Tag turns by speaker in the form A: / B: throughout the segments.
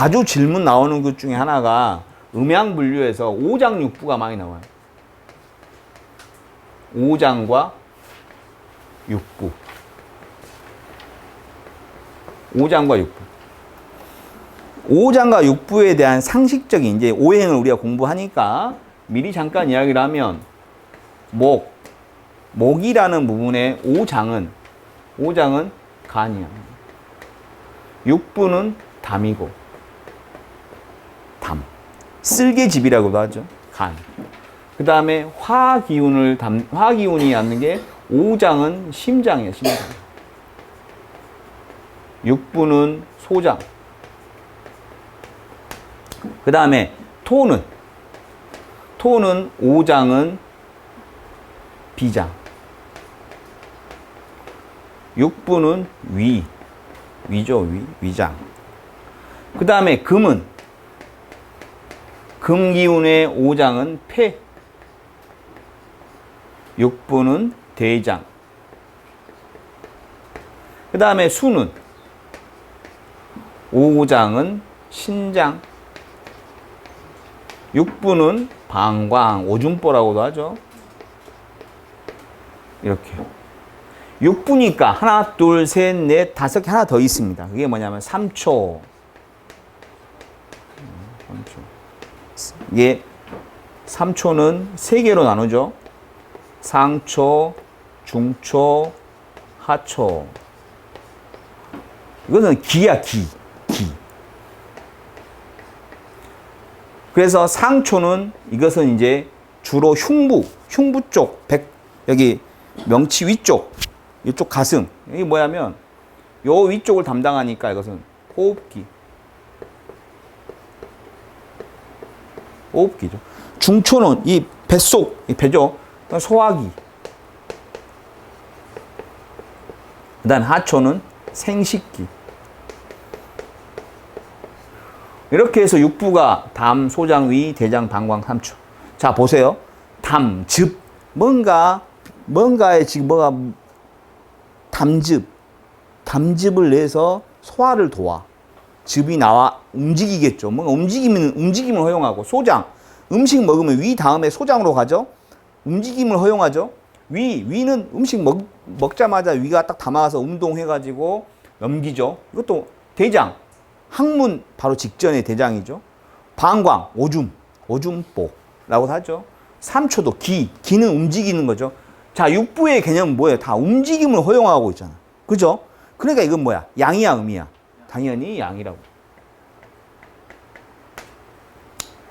A: 자주 질문 나오는 것 중에 하나가 음양 분류에서 오장 육부가 많이 나와요. 오장과 육부. 오장과 육부. 오장과 육부에 대한 상식적인 이제 오행을 우리가 공부하니까 미리 잠깐 이야기를 하면 목, 목이라는 부분의 오장은 오장은 간이야. 육부는 담이고 담. 쓸개집이라고도 하죠. 간. 그 다음에 화 기운을 담, 화 기운이 갖는 게 오장은 심장이에요, 심장. 육부는 소장. 그 다음에 토는, 토는 오장은 비장. 육부는 위, 위죠, 위, 위장. 그 다음에 금은, 금기운의 오장은 폐, 육부는 대장. 그 다음에 수는, 오장은 신장. 육부는 방광, 오줌보라고도 하죠. 이렇게. 육부니까 하나, 둘, 셋, 넷, 다섯 개 하나 더 있습니다. 그게 뭐냐면 3초. 3초. 이게 3초는 세 개로 나누죠. 상초, 중초, 하초. 이거는 기야, 기. 기. 그래서 상초는 이것은 이제 주로 흉부, 흉부 쪽, 백, 여기 명치 위쪽, 이쪽 가슴. 이게 뭐냐면 요 위쪽을 담당하니까 이것은 호흡기. 호흡기죠. 중초는 이 뱃속, 이 배죠. 소화기. 그 다음 하초는 생식기. 이렇게 해서 육부가 담, 소장, 위, 대장, 방광, 삼초. 자, 보세요. 담, 즙. 뭔가, 뭔가에 지금 뭐가 담즙, 담즙을 내서 소화를 도와. 즙이 나와 움직이겠죠. 뭔가 움직이면, 움직임을 허용하고. 소장, 음식 먹으면 위 다음에 소장으로 가죠. 움직임을 허용하죠. 위, 위는 음식 먹, 먹자마자 위가 딱 담아서 운동해가지고 넘기죠. 이것도 대장, 항문 바로 직전에 대장이죠. 방광, 오줌, 오줌보라고 하죠. 삼초도 기, 기는 움직이는 거죠. 자, 육부의 개념은 뭐예요? 다 움직임을 허용하고 있잖아. 그죠? 그러니까 이건 뭐야? 양이야, 음이야? 당연히 양이라고.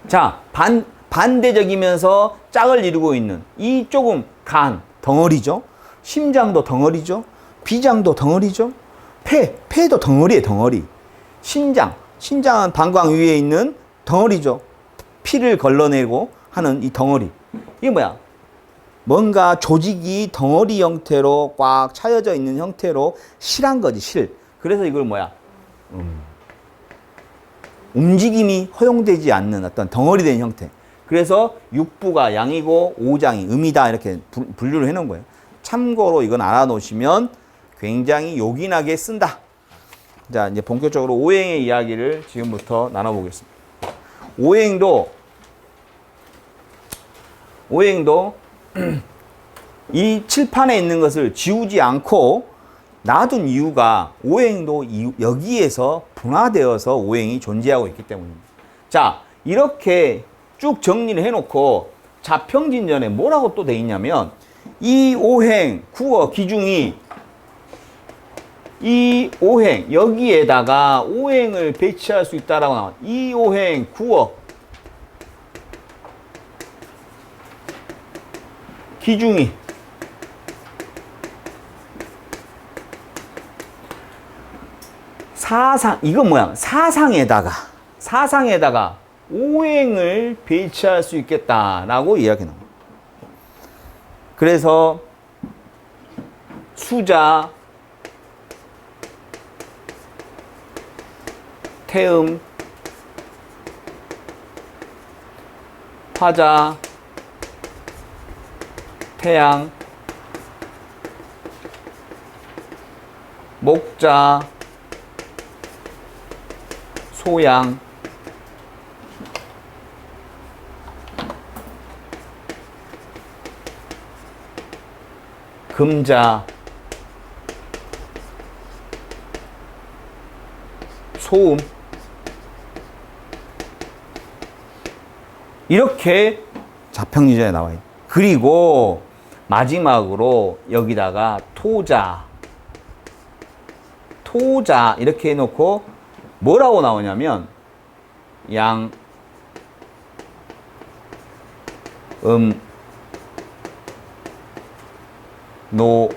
A: 자, 반, 반대적이면서 짝을 이루고 있는 이쪽은 간, 덩어리죠. 심장도 덩어리죠. 비장도 덩어리죠. 폐, 폐도 덩어리에 덩어리. 신장, 신장은 방광 위에 있는 덩어리죠. 피를 걸러내고 하는 이 덩어리. 이게 뭐야? 뭔가 조직이 덩어리 형태로 꽉 차여져 있는 형태로 실한 거지, 실. 그래서 이걸 뭐야? 음. 움직임이 허용되지 않는 어떤 덩어리 된 형태. 그래서 육부가 양이고 오장이 음이다 이렇게 부- 분류를 해놓은 거예요. 참고로 이건 알아놓으시면 굉장히 요긴하게 쓴다. 자, 이제 본격적으로 오행의 이야기를 지금부터 나눠보겠습니다. 오행도, 오행도 이 칠판에 있는 것을 지우지 않고 놔둔 이유가 오행도 이- 여기에서 분화되어서 오행이 존재하고 있기 때문입니다. 자, 이렇게 쭉 정리를 해놓고 자평진전에 뭐라고 또 돼 있냐면 이 오행, 구어, 기중이 이 오행 여기에다가 오행을 배치할 수 있다라고 나와. 이 오행 구어 기중이 사상 이건 뭐야? 사상에다가 사상에다가 오행을 배치할 수 있겠다라고 이야기 나와. 그래서 수자 태음, 화자, 태양, 목자, 소양. 금자. 소음. 이렇게 자평유전에 나와 있 그리고 마지막으로 여기다가 토자. 토자 이렇게 해놓고 뭐라고 나오냐면 양, 음, 노,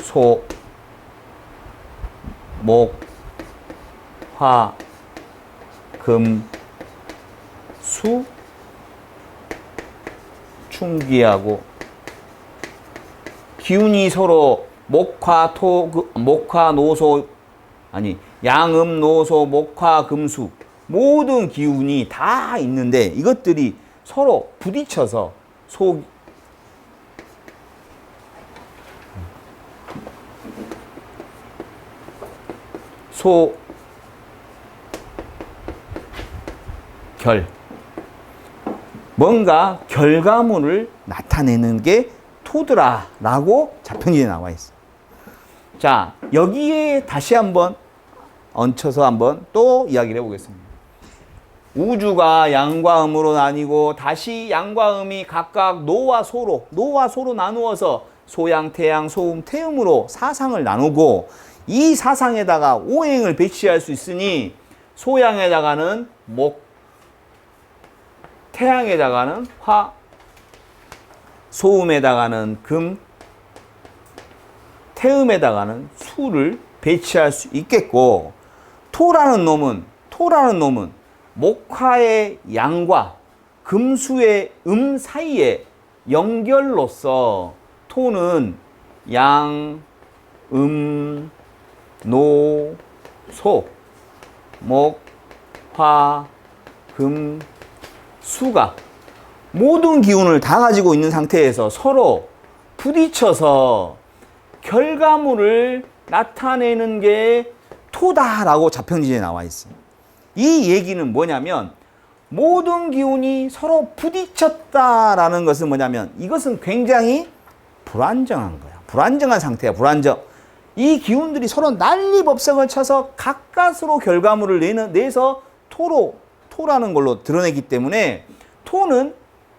A: 소, 목, 화, 금, 수, 충기하고 기운이 서로 목화 토 그, 목화 노소 아니 양음 노소 목화 금수 모든 기운이 다 있는데 이것들이 서로 부딪혀서 속 소, 결. 뭔가 결과물을 나타내는 게 토드라라고 자평지에 나와 있어. 자, 여기에 다시 한번 얹혀서 한번 또 이야기를 해보겠습니다. 우주가 양과 음으로 나뉘고 다시 양과 음이 각각 노와 소로, 노와 소로 나누어서 소양, 태양, 소음, 태음으로 사상을 나누고 이 사상에다가 오행을 배치할 수 있으니 소양에다가는 목, 태양에다가는 화, 소음에다가는 금, 태음에다가는 수를 배치할 수 있겠고 토라는 놈은 토라는 놈은 목화의 양과 금수의 음 사이에 연결로서 토는 양, 음, 노, 소, 목, 화, 금, 수가 모든 기운을 다 가지고 있는 상태에서 서로 부딪혀서 결과물을 나타내는 게 토다라고 자평지에 나와 있어요. 이 얘기는 뭐냐면 모든 기운이 서로 부딪혔다라는 것은 뭐냐면 이것은 굉장히 불안정한 거야. 불안정한 상태야. 불안정. 이 기운들이 서로 난리법석을 쳐서 가까스로 결과물을 내는, 내서 토로, 토라는 걸로 드러내기 때문에 토는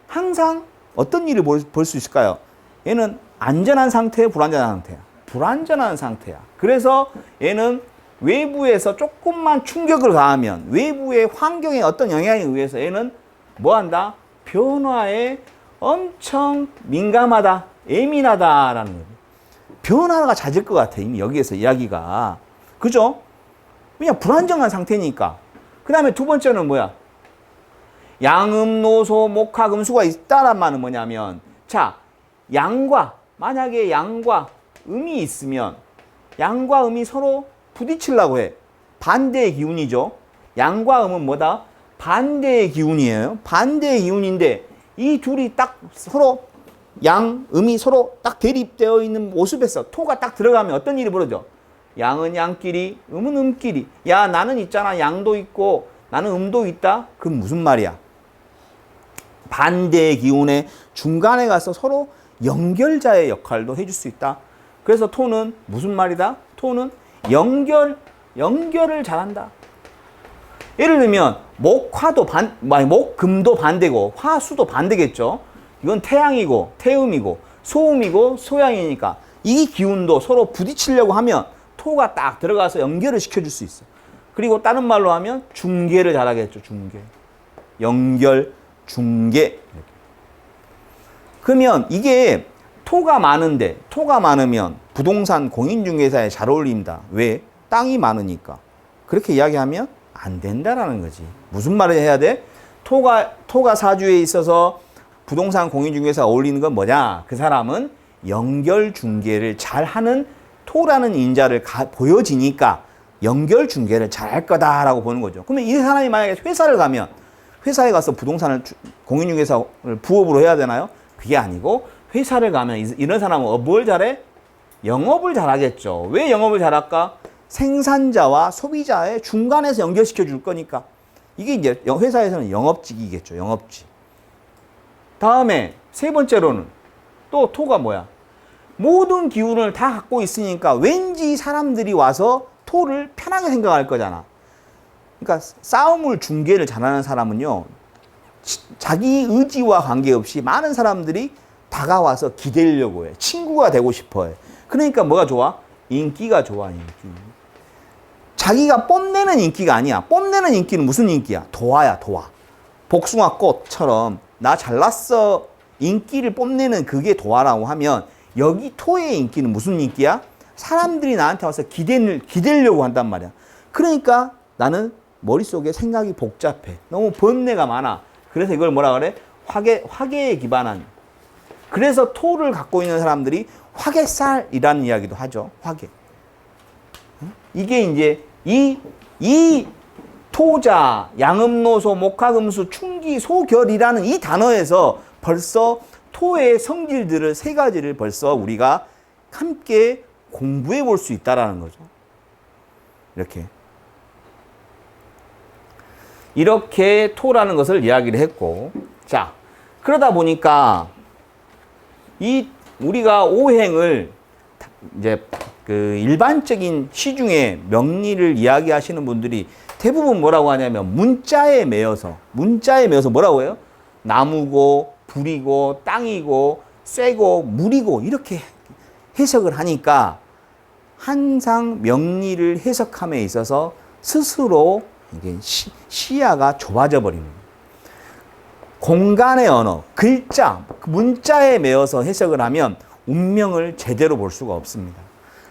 A: 항상 어떤 일을 볼 수 있을까요? 얘는 안전한 상태, 불안전한 상태야. 불안전한 상태야. 그래서 얘는 외부에서 조금만 충격을 가하면 외부의 환경에 어떤 영향에 의해서 얘는 뭐 한다? 변화에 엄청 민감하다, 예민하다라는 거예요. 변화가 잦을 것 같아, 이미 여기에서 이야기가. 그죠? 그냥 불안정한 상태니까. 그 다음에 두 번째는 뭐야? 양음, 노소, 목화, 금수가 있다란 말은 뭐냐면, 자, 양과, 만약에 양과 음이 있으면, 양과 음이 서로 부딪히려고 해. 반대의 기운이죠. 양과 음은 뭐다? 반대의 기운이에요. 반대의 기운인데, 이 둘이 딱 서로, 양, 음이 서로 딱 대립되어 있는 모습에서 토가 딱 들어가면 어떤 일이 벌어져? 양은 양끼리, 음은 음끼리. 야, 나는 있잖아. 양도 있고, 나는 음도 있다? 그건 무슨 말이야? 반대의 기운의 중간에 가서 서로 연결자의 역할도 해줄 수 있다. 그래서 토는 무슨 말이다? 토는 연결, 연결을 잘한다. 예를 들면, 목화도 반, 목금도 반대고, 화수도 반대겠죠? 이건 태양이고, 태음이고, 소음이고, 소양이니까 이 기운도 서로 부딪히려고 하면 토가 딱 들어가서 연결을 시켜줄 수 있어. 그리고 다른 말로 하면 중계를 잘하겠죠, 중계. 연결, 중계. 그러면 이게 토가 많은데, 토가 많으면 부동산 공인중개사에 잘 어울립니다. 왜? 땅이 많으니까. 그렇게 이야기하면 안 된다라는 거지. 무슨 말을 해야 돼? 토가, 토가 사주에 있어서 부동산 공인중개사 어울리는 건 뭐냐? 그 사람은 연결 중개를 잘 하는 토라는 인자를 가, 보여지니까 연결 중개를 잘 할 거다라고 보는 거죠. 그러면 이 사람이 만약에 회사를 가면 회사에 가서 부동산을 공인중개사를 부업으로 해야 되나요? 그게 아니고 회사를 가면 이런 사람은 뭘 잘해? 영업을 잘하겠죠. 왜 영업을 잘할까? 생산자와 소비자의 중간에서 연결시켜 줄 거니까 이게 이제 영- 회사에서는 영업직이겠죠. 영업직. 다음에 세 번째로는 또 토가 뭐야? 모든 기운을 다 갖고 있으니까 왠지 사람들이 와서 토를 편하게 생각할 거잖아. 그러니까 싸움을 중계를 잘하는 사람은요. 치- 자기 의지와 관계없이 많은 사람들이 다가와서 기대려고 해. 친구가 되고 싶어 해. 그러니까 뭐가 좋아? 인기가 좋아, 인기. 자기가 뽐내는 인기가 아니야. 뽐내는 인기는 무슨 인기야? 도화야, 도화. 복숭아 꽃처럼 나 잘났어 인기를 뽐내는 그게 도화라고 하면 여기 토의 인기는 무슨 인기야? 사람들이 나한테 와서 기대를 기대려고 한단 말이야. 그러니까 나는 머릿속에 생각이 복잡해. 너무 번뇌가 많아. 그래서 이걸 뭐라 그래? 화계 화계에 기반한. 그래서 토를 갖고 있는 사람들이 화계살이라는 이야기도 하죠. 화계. 이게 이제 이, 이 토자, 양음노소, 목화금수, 충기, 소결이라는 이 단어에서 벌써 토의 성질들을 세 가지를 벌써 우리가 함께 공부해 볼 수 있다라는 거죠. 이렇게. 이렇게 토라는 것을 이야기를 했고, 자, 그러다 보니까 이 우리가 오행을 이제 그 일반적인 시중에 명리를 이야기하시는 분들이 대부분 뭐라고 하냐면 문자에 매여서 문자에 매여서 뭐라고 해요? 나무고 불이고 땅이고 쇠고 물이고 이렇게 해석을 하니까 항상 명리를 해석함에 있어서 스스로 이게 시, 시야가 좁아져 거예요. 공간의 언어, 글자, 그 문자에 매여서 해석을 하면 운명을 제대로 볼 수가 없습니다.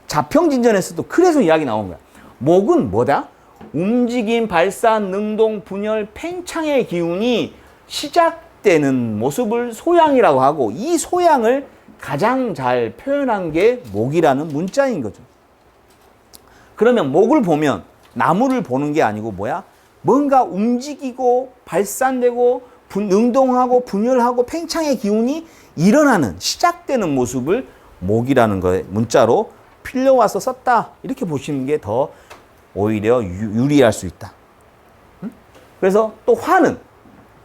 A: 자평진전에서도 그래서 이야기 나온 거야. 목은 뭐다? 움직임, 발산, 능동, 분열, 팽창의 기운이 시작되는 모습을 소양이라고 하고 이 소양을 가장 잘 표현한 게 목이라는 문자인 거죠. 그러면 목을 보면 나무를 보는 게 아니고 뭐야? 뭔가 움직이고 발산되고 분, 능동하고 분열하고 팽창의 기운이 일어나는 시작되는 모습을 목이라는 거에 문자로 필려와서 썼다 이렇게 보시는 게 더 오히려 유- 유리할 수 있다. 응? 그래서 또 화는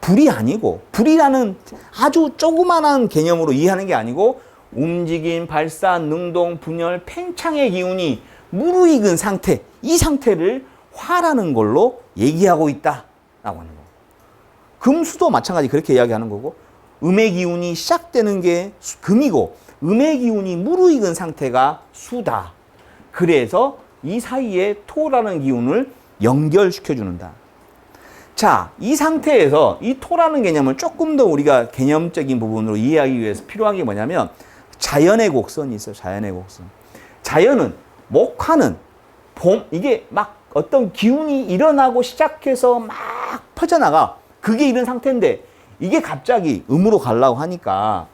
A: 불이 아니고 불이라는 아주 조그만한 개념으로 이해하는 게 아니고 움직임, 발산, 능동, 분열, 팽창의 기운이 무르익은 상태 이 상태를 화라는 걸로 얘기하고 있다라고 하는 거. 금수도 마찬가지 그렇게 이야기하는 거고 음의 기운이 시작되는 게 수- 금이고 음의 기운이 무르익은 상태가 수다. 그래서 이 사이에 토라는 기운을 연결시켜 주는다. 자, 이 상태에서 이 토라는 개념을 조금 더 우리가 개념적인 부분으로 이해하기 위해서 필요한 게 뭐냐면 자연의 곡선이 있어요. 자연의 곡선. 자연은 목화는 봄 이게 막 어떤 기운이 일어나고 시작해서 막 퍼져나가 그게 이런 상태인데 이게 갑자기 음으로 가려고 하니까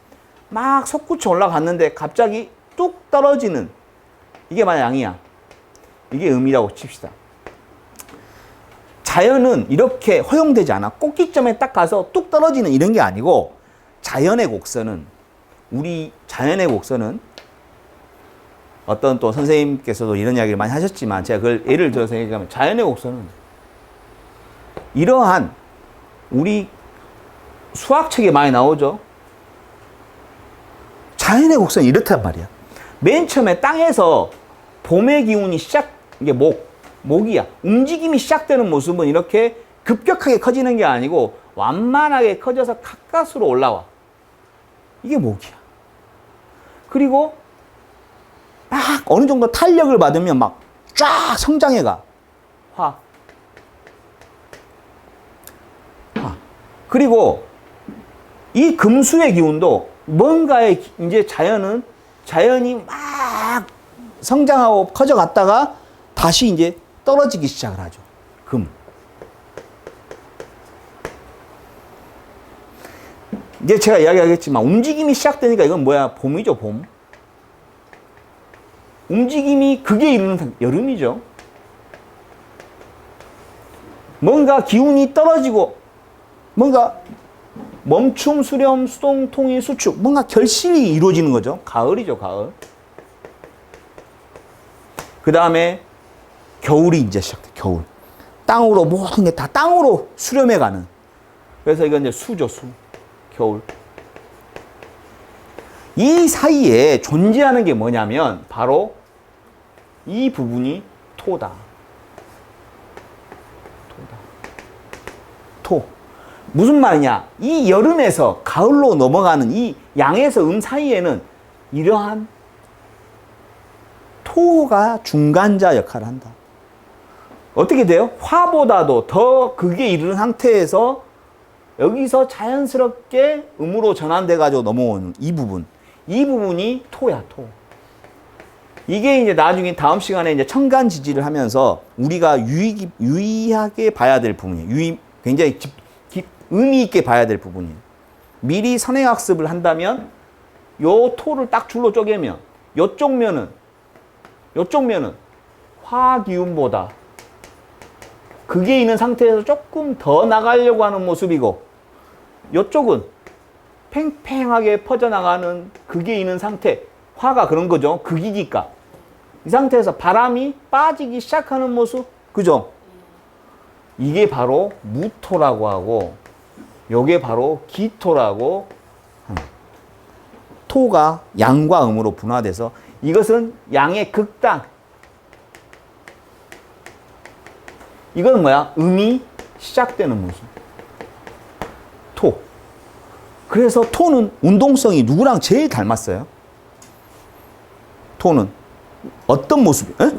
A: 막 솟구쳐 올라갔는데 갑자기 뚝 떨어지는 이게 만약 양이야. 이게 음이라고 칩시다. 자연은 이렇게 허용되지 않아. 꼭지점에 딱 가서 뚝 떨어지는 이런 게 아니고 자연의 곡선은 우리 자연의 곡선은 어떤 또 선생님께서도 이런 이야기를 많이 하셨지만 제가 그걸 예를 들어서 얘기하면 자연의 곡선은 이러한 우리 수학책에 많이 나오죠. 자연의 곡선이 이렇단 말이야. 맨 처음에 땅에서 봄의 기운이 시작, 이게 목, 목이야. 움직임이 시작되는 모습은 이렇게 급격하게 커지는 게 아니고 완만하게 커져서 가까스로 올라와. 이게 목이야. 그리고 막 어느 정도 탄력을 받으면 막 쫙 성장해 가. 화. 화. 그리고 이 금수의 기운도 뭔가의 기- 이제 자연은 자연이 막 성장하고 커져 갔다가 다시 이제 떨어지기 시작을 하죠. 금. 이제 제가 이야기하겠지만 움직임이 시작되니까 이건 뭐야? 봄이죠, 봄. 움직임이 그게 이르는 상- 여름이죠. 뭔가 기운이 떨어지고 뭔가 멈춤, 수렴, 수동, 통일, 수축 뭔가 결실이 이루어지는 거죠. 가을이죠, 가을. 그 다음에 겨울이 이제 시작돼. 겨울. 땅으로 모든 게 다 땅으로 수렴해 가는. 그래서 이건 이제 수죠, 수. 겨울. 이 사이에 존재하는 게 뭐냐면 바로 이 부분이. 토다. 토. 무슨 말이냐? 이 여름에서 가을로 넘어가는 이 양에서 음 사이에는 이러한 토가 중간자 역할을 한다. 어떻게 돼요? 화보다도 더 극에 이르는 상태에서 여기서 자연스럽게 음으로 전환돼 가지고 넘어오는 이 부분. 이 부분이 토야, 토. 이게 이제 나중에 다음 시간에 이제 청간 지지를 하면서 우리가 유의, 유의하게 봐야 될 부분이에요. 유의, 굉장히 집, 깊- 의미 있게 봐야 될 부분이에요. 미리 선행학습을 한다면 요 토를 딱 줄로 쪼개면 요쪽 면은 요쪽 면은 화기운보다 극에 있는 상태에서 조금 더 나가려고 하는 모습이고 요쪽은 팽팽하게 퍼져나가는 극에 있는 상태 화가 그런 거죠. 극이니까 이 상태에서 바람이 빠지기 시작하는 모습 그죠? 이게 바로 무토라고 하고 요게 바로 기토라고. 토가 양과 음으로 분화돼서 이것은 양의 극단. 이건 뭐야? 음이 시작되는 모습. 토. 그래서 토는 운동성이 누구랑 제일 닮았어요? 토는 어떤 모습이 에?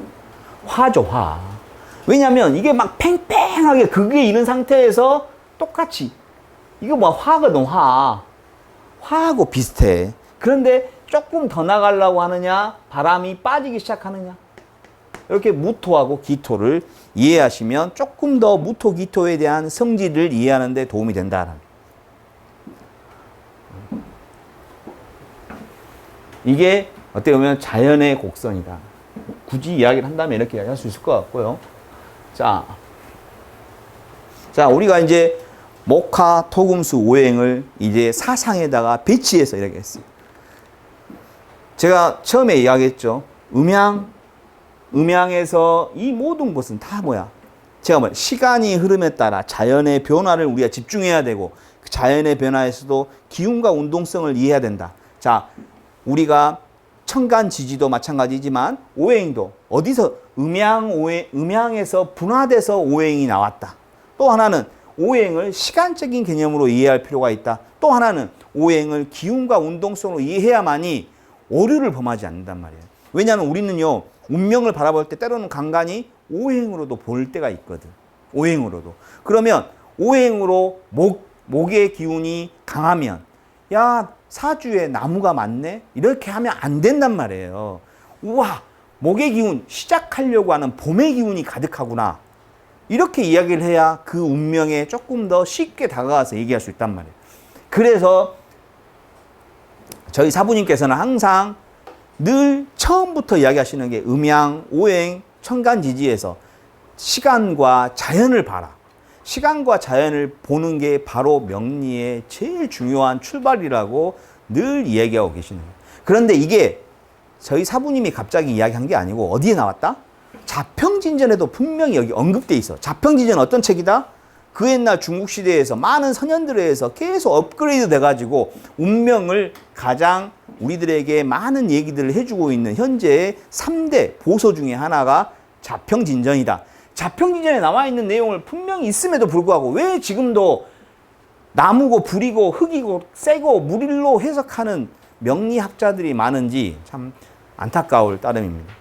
A: 화죠 화. 왜냐하면 이게 막 팽팽하게 극에 이른 상태에서 똑같이 이거 뭐 화거든 화. 화하고 비슷해. 그런데 조금 더 나가려고 하느냐 바람이 빠지기 시작하느냐. 이렇게 무토하고 기토를 이해하시면 조금 더 무토 기토에 대한 성질을 이해하는 데 도움이 된다 이게 어떻게 보면 자연의 곡선이다. 굳이 이야기를 한다면 이렇게 이야기할 수 있을 것 같고요. 자, 자 우리가 이제 목화 토금수 오행을 이제 사상에다가 배치해서 이렇게 했어요. 제가 처음에 이야기했죠. 음양, 음양에서 이 모든 것은 다 뭐야? 제가 뭐 시간이 흐름에 따라 자연의 변화를 우리가 집중해야 되고 그 자연의 변화에서도 기운과 운동성을 이해해야 된다. 자, 우리가 청간 지지도 마찬가지지만 오행도 어디서 음양 오행 음양에서 분화돼서 오행이 나왔다. 또 하나는 오행을 시간적인 개념으로 이해할 필요가 있다. 또 하나는 오행을 기운과 운동성으로 이해해야만이 오류를 범하지 않는단 말이에요. 왜냐하면 우리는요 운명을 바라볼 때 때로는 간간히 오행으로도 볼 때가 있거든. 오행으로도. 그러면 오행으로 목 목의 기운이 강하면 야 사주에 나무가 많네 이렇게 하면 안 된단 말이에요. 우와 목의 기운 시작하려고 하는 봄의 기운이 가득하구나. 이렇게 이야기를 해야 그 운명에 조금 더 쉽게 다가가서 얘기할 수 있단 말이에요. 그래서 저희 사부님께서는 항상 늘 처음부터 이야기하시는 게 음양, 오행, 천간지지에서 시간과 자연을 봐라. 시간과 자연을 보는 게 바로 명리의 제일 중요한 출발이라고 늘 이야기하고 계시는 거예요. 그런데 이게 저희 사부님이 갑자기 이야기한 게 아니고 어디에 나왔다? 자평진전에도 분명히 여기 언급돼 있어. 자평진전 어떤 책이다? 그 옛날 중국 시대에서 많은 선현들에 의해서 계속 업그레이드 돼가지고 운명을 가장 우리들에게 많은 얘기들을 해주고 있는 현재의 3대 보소 중에 하나가 자평진전이다. 자평진전에 나와 있는 내용을 분명히 있음에도 불구하고 왜 지금도 나무고 불이고 흙이고 세고 물일로 해석하는 명리학자들이 많은지 참 안타까울 따름입니다.